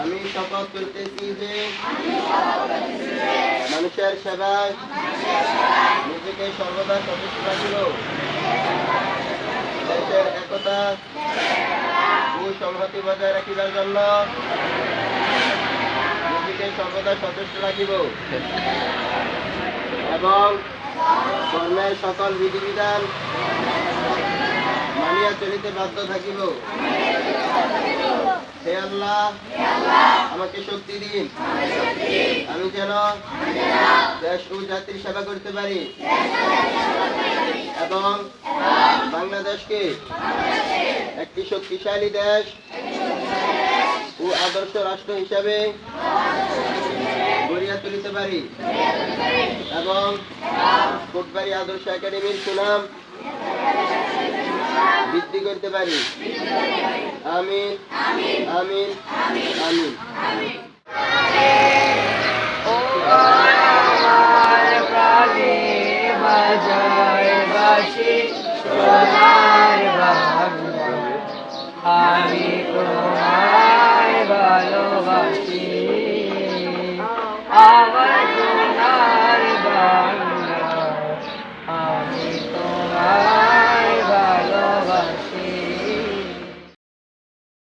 আমি শপথ করতেছি যে মানুষের সেবায় নিজেকে সর্বদা সচেষ্ট রাখিব। দেশের একতা ও সংহতি বজায় রাখিবার জন্য নিজেকে সর্বদা সচেষ্ট রাখিব। এবং কর্মের সকল বিধিবিধান মানিয়া চলিতে বাধ্য থাকিব। আল্লাহ। আমাকে শক্তি দিন। আমি যেন দেশ ও জাতির সেবা করতে পারি। এবং বাংলাদেশকে একটি শক্তিশালী দেশ ও আদর্শ রাষ্ট্র হিসাবে গড়িয়া তুলিতে পারি। এবং কোটবাড়ি আদর্শ একাডেমির সুনাম বৃদ্ধি করতে পারি। আমিন। আমিন। আমিন। আমি তোমায় ভালোবাসি আমার